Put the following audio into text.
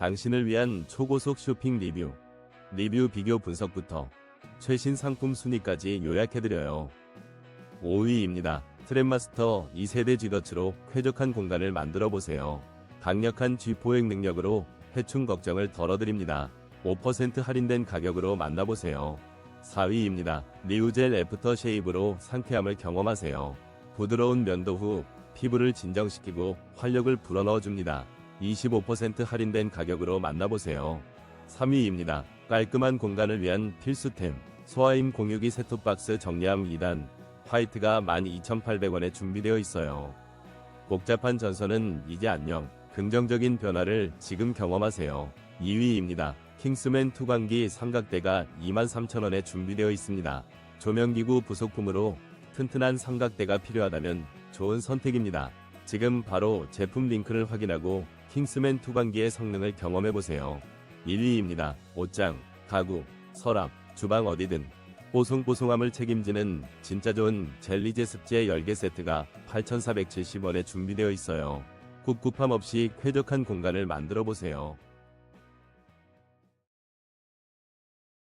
당신을 위한 초고속 쇼핑 리뷰. 리뷰 비교 분석부터 최신 상품 순위까지 요약해드려요. 5위입니다. 트랩마스터 2세대 G더치로 쾌적한 공간을 만들어 보세요. 강력한 G 포획 능력으로 해충 걱정을 덜어드립니다. 5% 할인된 가격으로 만나보세요. 4위입니다. 리우젤 애프터 쉐이브로 상쾌함을 경험하세요. 부드러운 면도 후 피부를 진정시키고 활력을 불어넣어줍니다. 25% 할인된 가격으로 만나보세요. 3위입니다. 깔끔한 공간을 위한 필수템. 소아임 공유기 세톱박스 정리함 2단. 화이트가 12,800원에 준비되어 있어요. 복잡한 전선은 이제 안녕. 긍정적인 변화를 지금 경험하세요. 2위입니다. 킹스맨 투광기 삼각대가 23,000원에 준비되어 있습니다. 조명기구 부속품으로 튼튼한 삼각대가 필요하다면 좋은 선택입니다. 지금 바로 제품 링크를 확인하고 킹스맨 투광기의 성능을 경험해보세요. 1위입니다. 옷장, 가구, 서랍, 주방 어디든 뽀송뽀송함을 책임지는 진짜 좋은 젤리 제습제 10개 세트가 8,470원에 준비되어 있어요. 꿉꿉함 없이 쾌적한 공간을 만들어 보세요.